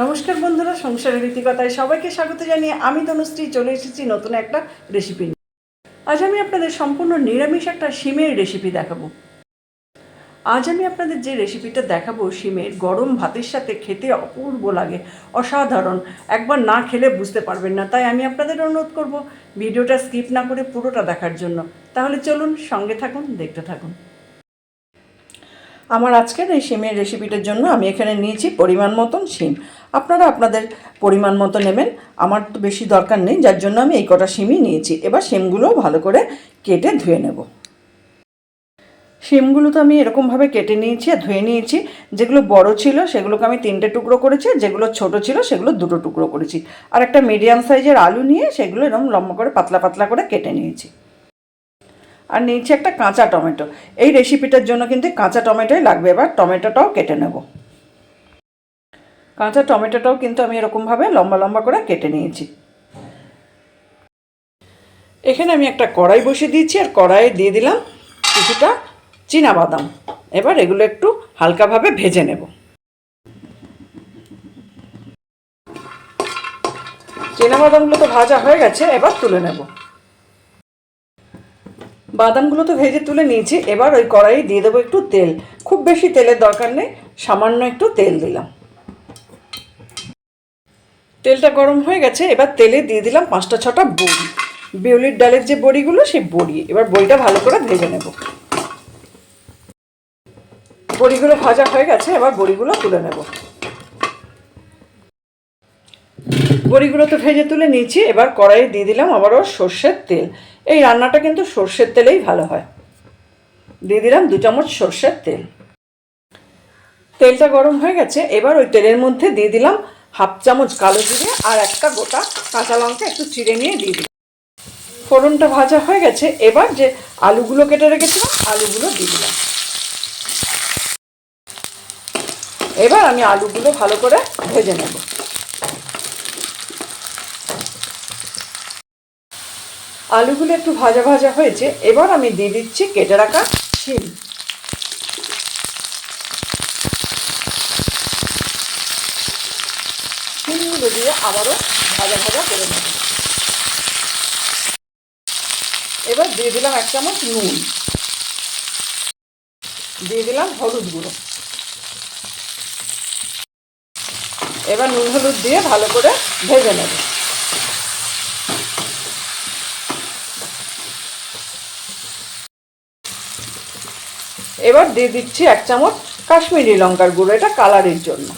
নমস্কার বন্ধুরা, সংসারের রীতিকতায় সবাইকে স্বাগত জানিয়ে আমি তনুশ্রী চলে এসেছি নতুন একটা রেসিপি নিয়ে। আজ আমি আপনাদের সম্পূর্ণ নিরামিষ একটা শিমের রেসিপি দেখাবো। আজ আমি আপনাদের যে রেসিপিটা দেখাবো শিমের, গরম ভাতের সাথে খেতে অপূর্ব লাগে। অসাধারণ। একবার না খেলে বুঝতে পারবেন না। তাই আমি আপনাদের অনুরোধ করব ভিডিওটা স্কিপ না করে পুরোটা দেখার জন্য। তাহলে চলুন সঙ্গে থাকুন, দেখতে থাকুন। আমার আজকের এই শিমের রেসিপিটার জন্য আমি এখানে নিয়েছি পরিমাণ মতন শিম। আপনারা আপনাদের পরিমাণ মতো নেবেন। আমার তো বেশি দরকার নেই, যার জন্য আমি এই কটা শিমই নিয়েছি। এবার শিমগুলোও ভালো করে কেটে ধুয়ে নেব। শিমগুলো তো আমি এরকমভাবে কেটে নিয়েছি আর ধুয়ে নিয়েছি। যেগুলো বড় ছিল সেগুলোকে আমি তিনটে টুকরো করেছি যেগুলো ছোট ছিল সেগুলো দুটো টুকরো করেছি। আর একটা মিডিয়াম সাইজের আলু নিয়ে সেগুলো এরকম লম্বা করে পাতলা পাতলা করে কেটে নিয়েছি। আর নিয়েছি একটা কাঁচা টমেটো। এই রেসিপিটার জন্য কিন্তু কাঁচা টমেটোই লাগবে। এবার টমেটোটাও কেটে নেব। কাঁচা টমেটোটাও কিন্তু আমি এরকমভাবে লম্বা লম্বা করে কেটে নিয়েছি। এখানে আমি একটা কড়াই বসিয়ে দিয়েছি আর কড়াইয়ে দিয়ে দিলাম কিছুটা বাদাম এবার এগুলো একটু হালকাভাবে ভেজে নেব। বাদামগুলো তো ভাজা হয়ে গেছে, এবার তুলে নেব। বাদামগুলো তো ভেজে তুলে নিয়েছি, এবার ওই কড়াই দিয়ে দেবো একটু তেল। খুব বেশি তেলের দরকার নেই, সামান্য একটু তেল দিলাম। তেলটা গরম হয়ে গেছে, এবার তেলে দিয়ে দিলাম পাঁচটা ছটা বড়ি। বিউলির ডালের যে বড়িগুলো, সেই বড়ি। এবার বড়িটা ভালো করে ভেজে নেব। বড়িগুলো ভাজা হয়ে গেছে, এবার বড়িগুলো তুলে নেব। বড়িগুলো তো ভেজে তুলে নিয়েছি, এবার কড়াইয়ে দিয়ে দিলাম আবারও সর্ষের তেল। এই রান্নাটা কিন্তু সর্ষের তেলেই ভালো হয়। দিয়ে দিলাম দু চামচ সর্ষের তেল। তেলটা গরম হয়ে গেছে, এবার ওই তেলের মধ্যে দিয়ে দিলাম হাফ চামচ কালো জিরে আর একটা গোটা কাঁচা লঙ্কা একটু চিড়ে নিয়ে দিয়ে দিলাম। ফোড়নটা ভাজা হয়ে গেছে। এবার যে আলুগুলো কেটে রেখেছিলাম, আলুগুলো দিয়ে দিলাম। এবার আমি আলুগুলো ভালো করে ভেজে নেব। আলুগুলো একটু ভাজা ভাজা হয়েছে। এবার আমি দিয়ে দিচ্ছি কেটে রাখা শিম। শিমগুলো দিয়ে আবারও ভাজা ভাজা করে নেব। এবার দিয়ে দিলাম এক চামচ নুন। দিয়ে দিলাম হলুদ গুঁড়ো। এবার নুন হলুদ দিয়ে ভালো করে ভেজে নেব। এবার দিয়ে দিচ্ছি এক চামচ কাশ্মীরি লঙ্কার গুঁড়ো, এটা কালারের জন্য।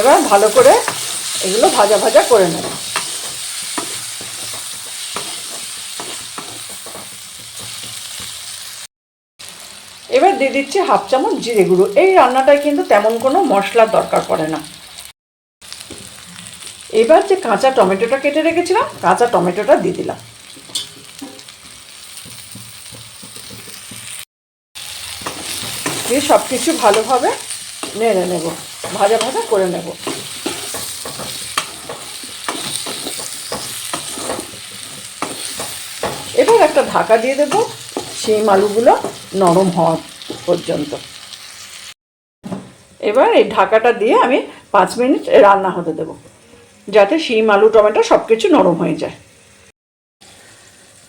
এবার ভালো করে এগুলো ভাজা ভাজা করে নেব। এবার দিয়ে দিচ্ছি হাফ চামচ জিরে গুঁড়ো। এই রান্নাটায় কিন্তু তেমন কোনো মশলার দরকার পড়ে না। এবার যে কাঁচা টমেটোটা কেটে রেখেছিলাম, কাঁচা টমেটোটা দিয়ে দিলাম। দিয়ে সব কিছু ভালোভাবে নেড়ে নেব। ভাজা ভাজা করে নেব। এবার একটা ঢাকা দিয়ে দেব সেই আলুগুলো নরম হওয়া পর্যন্ত। এবার এই ঢাকাটা দিয়ে আমি পাঁচ মিনিট রান্না হতে দেব, যাতে শিম, আলু, টমেটো সব কিছু নরম হয়ে যায়।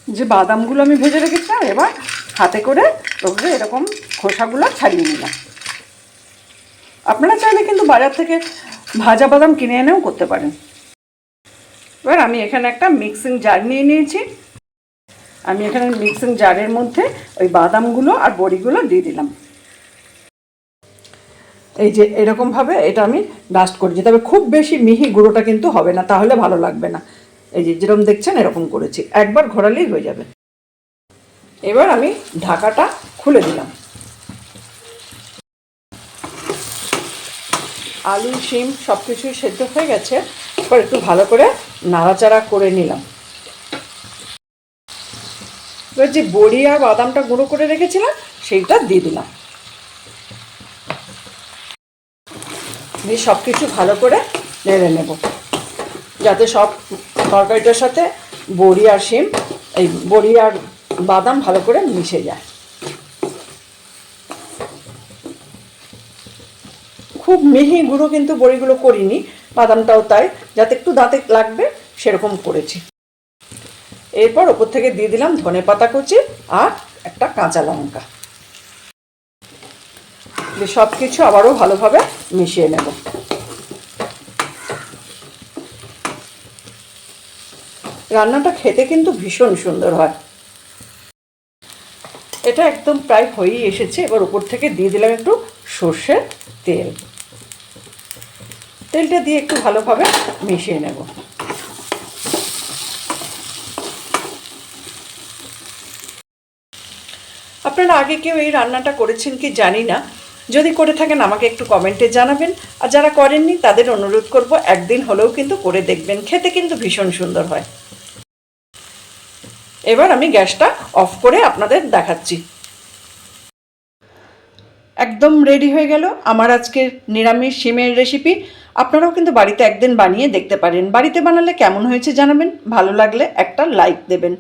যে বাদামগুলো আমি ভেজে রেখেছিলাম এবার হাতে করে ওগুলো এরকম খোসাগুলো ছাড়িয়ে নিলাম। আপনারা চাইলে কিন্তু বাজার থেকে ভাজা বাদাম কিনে এনেও করতে পারেন। এবার আমি এখানে একটা মিক্সিং জার নিয়ে নিয়েছি। আমি এখানে মিক্সিং জারের মধ্যে ওই বাদামগুলো আর বড়িগুলো দিয়ে দিলাম। এই যে এরকমভাবে এটা আমি ডাস্ট করেছি। তবে খুব বেশি মিহি গুঁড়োটা কিন্তু হবে না, তাহলে ভালো লাগবে না। এই যে যেরকম দেখছেন এরকম করেছি। একবার ঘোরালেই হয়ে যাবে। এবার আমি ঢাকাটা খুলে দিলাম। আলু, শিম সব কিছুই সেদ্ধ হয়ে গেছে। এবার একটু ভালো করে নাড়াচাড়া করে নিলাম। এবার যে বড়ি আর বাদামটা গুঁড়ো করে রেখেছিলাম, সেইটা দিয়ে দিলাম। দিয়ে সব কিছু ভালো করে নেড়ে নেব। যাতে সব তরকারিটার সাথে বড়ি আর শিম, এই বড়ি আর বাদাম ভালো করে মিশে যায়। খুব মিহি গুঁড়ো কিন্তু বড়িগুলো করিনি, বাদামটাও তাই, যাতে একটু দাঁতে লাগবে, সেরকম করেছি। এরপর ওপর থেকে দিয়ে দিলাম ধনে পাতা কুচি আর একটা কাঁচা লঙ্কা। সব কিছু আবারও ভালোভাবে মিশিয়ে নেব। রান্নাটা খেতে কিন্তু ভীষণ সুন্দর হয়। এটা একদম প্রায় হয়েই এসেছে, এবার উপর থেকে দিয়ে দিলাম একটু সর্ষের তেল। তেলটা দিয়ে একটু ভালোভাবে মিশিয়ে নেব। আপনারা আগে কেউ এই রান্নাটা করেছেন কি জানি না। যদি করে থাকেন আমাকে একটু কমেন্টে জানাবেন। আর যারা করেননি, তাদের অনুরোধ করব একদিন হলেও কিন্তু করে দেখবেন। খেতে কিন্তু ভীষণ সুন্দর হয়। এবার আমি গ্যাসটা অফ করে আপনাদের দেখাচ্ছি। একদম রেডি হয়ে গেল আমার আজকের নিরামিষ শিমের রেসিপি আপনারাও কিন্তু বাড়িতে একদিন বানিয়ে দেখতে পারেন। বাড়িতে বানালে কেমন হয়েছে জানাবেন? ভালো লাগলে একটা লাইক দেবেন।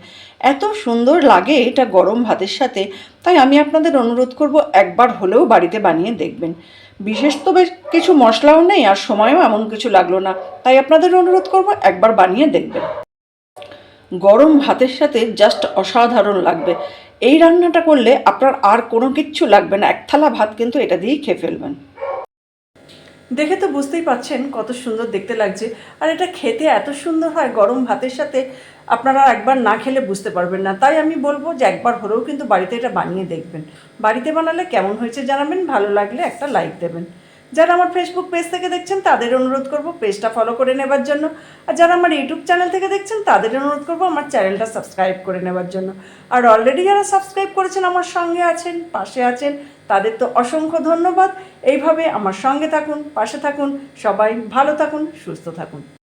এত সুন্দর লাগে এটা গরম ভাতের সাথে, তাই আমি আপনাদের অনুরোধ করব একবার হলেও বাড়িতে বানিয়ে দেখবেন। বিশেষ তো বেশ কিছু মশলাও নেই আর সময়ও এমন কিছু লাগল না, তাই আপনাদের অনুরোধ করব একবার বানিয়ে দেখবেন। গরম ভাতের সাথে জাস্ট অসাধারণ লাগবে। এই রান্নাটা করলে আপনার আর কোনো কিচ্ছু লাগবে না। এক থালা ভাত কিন্তু এটা দিয়েই খেয়ে ফেলবেন। দেখে তো বুঝতেই পাচ্ছেন কত সুন্দর দেখতে লাগছে। আর এটা খেতে এত সুন্দর হয় গরম ভাতের সাথে, আপনারা একবার না খেলে বুঝতে পারবেন না। তাই আমি বলব যে একবার হলেও কিন্তু বাড়িতে এটা বানিয়ে দেখবেন। বাড়িতে বানালে কেমন হয়েছে জানাবেন, ভালো লাগলে একটা লাইক দেবেন। যারা আমার ফেসবুক পেজ থেকে দেখছেন, তাদের অনুরোধ করব পেজটা ফলো করে নেবার জন্য। আর যারা আমার ইউটিউব চ্যানেল থেকে দেখছেন, তাদের অনুরোধ করব আমার চ্যানেলটা সাবস্ক্রাইব করে নেবার জন্য। আর অলরেডি যারা সাবস্ক্রাইব করেছেন, আমার সঙ্গে আছেন, পাশে আছেন, তাদের তো অসংখ্য ধন্যবাদ। এইভাবে আমার সঙ্গে থাকুন, পাশে থাকুন, সবাই ভালো থাকুন, সুস্থ থাকুন।